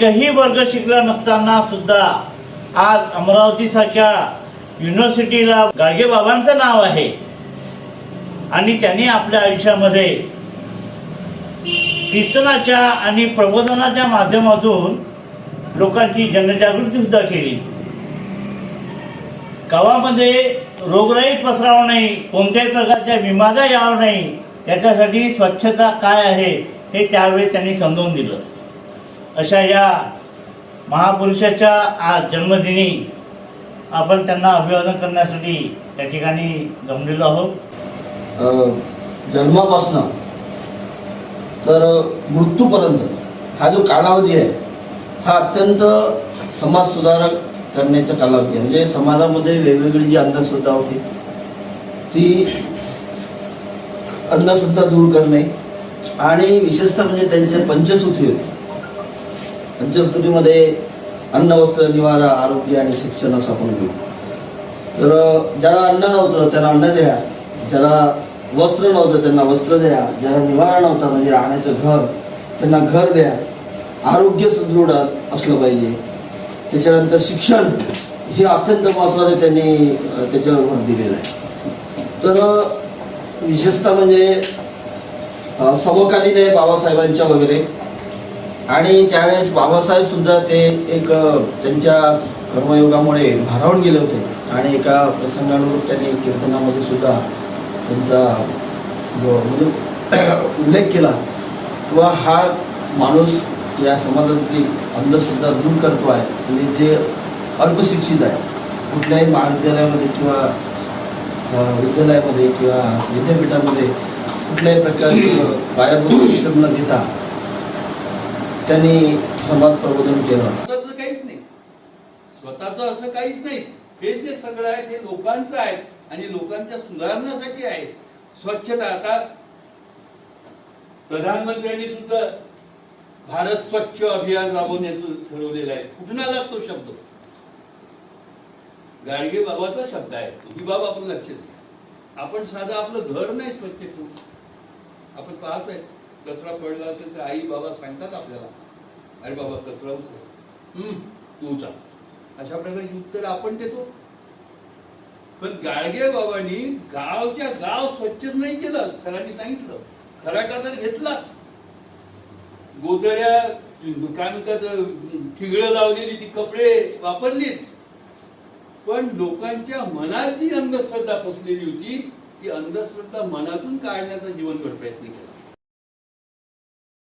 काही वर्ग शिकला नसताना सुद्धा आज अमरावती सारख्या युनिव्हर्सिटीला गाडगे बाबांचं नाव आहे. आणि त्यांनी आपल्या आयुष्यामध्ये कीर्तनाच्या आणि प्रबोधनाच्या माध्यमातून लोकांची जनजागृती सुद्धा केली. गावामध्ये रोगराई पसरावं नाही कोणत्याही प्रकारच्या विमादा यावं नाही याच्यासाठी स्वच्छता काय आहे हे त्यावेळी त्यांनी समजावून दिलं. अशा या महापुरुषाच्या आज जन्मदिनी आपण त्यांना अभिवादन करण्यासाठी त्या ठिकाणी जमलेलो आहोत. जन्मापासनं तर मृत्यूपर्यंत हा जो कालावधी आहे हा अत्यंत समाज सुधारक करण्याचा कालावधी आहे. म्हणजे समाजामध्ये वेगवेगळी जी अंधश्रद्धा होती ती अंधश्रद्धा दूर करणे आणि विशेषतः म्हणजे त्यांचे पंचसूत्री होते. पंचस्तुतीमध्ये अन्न वस्त्र निवारा आरोग्य आणि शिक्षण असं आपण घेऊ. तर ज्याला अन्न नव्हतं त्याला अन्न द्या. ज्याला वस्त्र नव्हतं त्यांना वस्त्र द्या. ज्याला निवारा नव्हता म्हणजे राहण्याचं घर त्यांना घर द्या. आरोग्य सुदृढ असलं पाहिजे. त्याच्यानंतर शिक्षण हे अत्यंत महत्त्वाचं त्यांनी त्याच्यावर भर दिलेलं आहे. तर विशेषतः म्हणजे समकालीन आहे बाबासाहेबांच्या वगैरे आणि त्यावेळेस बाबासाहेब सुद्धा ते एक त्यांच्या कर्मयोगामुळे भारावून गेले होते. आणि एका प्रसंगानुरूप त्यांनी कीर्तनामध्ये सुद्धा त्यांचा म्हणजे उल्लेख केला किंवा हा माणूस या समाजातली अंधश्रद्धा दूर करतो आहे. म्हणजे जे अल्पशिक्षित आहे कुठल्याही महाविद्यालयामध्ये किंवा विद्यालयामध्ये किंवा विद्यापीठामध्ये कुठल्याही प्रकारचं पायाभूत शिक्षण न घेता त्यांनी समाज प्रबोधन केलं. काहीच नाही. स्वतःच असं काहीच नाही. हे जे सगळं आहे ते लोकांचं आहे आणि लोकांच्या सुधारण्यासाठी आहे. स्वच्छता. आता प्रधानमंत्र्यांनी सुद्धा भारत स्वच्छ अभियान राबवण्याचं ठरवलेलं आहे. कुठून आला तो शब्द? गाडगे बाबाचा शब्द आहे. ही बाब आपण लक्षात घ्या. आपण साधं आपलं घर नाही स्वच्छ ठेवू. आपण पाहतोय कचरा पडला असेल तर आई बाबा सांगतात आपल्याला. अरे बाबा कचरा उचल हम्म तू जा. अशा प्रकारे उत्तर आपण देतो. पण गाडगे बाबांनी गावच्या गाव स्वच्छच नाही केलं सरांनी सांगितलं. खराटा तर घेतलाच. गोदड्या काय म्हणतात ठिगळं लावलेली ती कपडे वापरलीच पण लोकांच्या मनात जी अंधश्रद्धा फसलेली होती ती अंधश्रद्धा मनातून काढण्याचा जीवनभर प्रयत्न केला.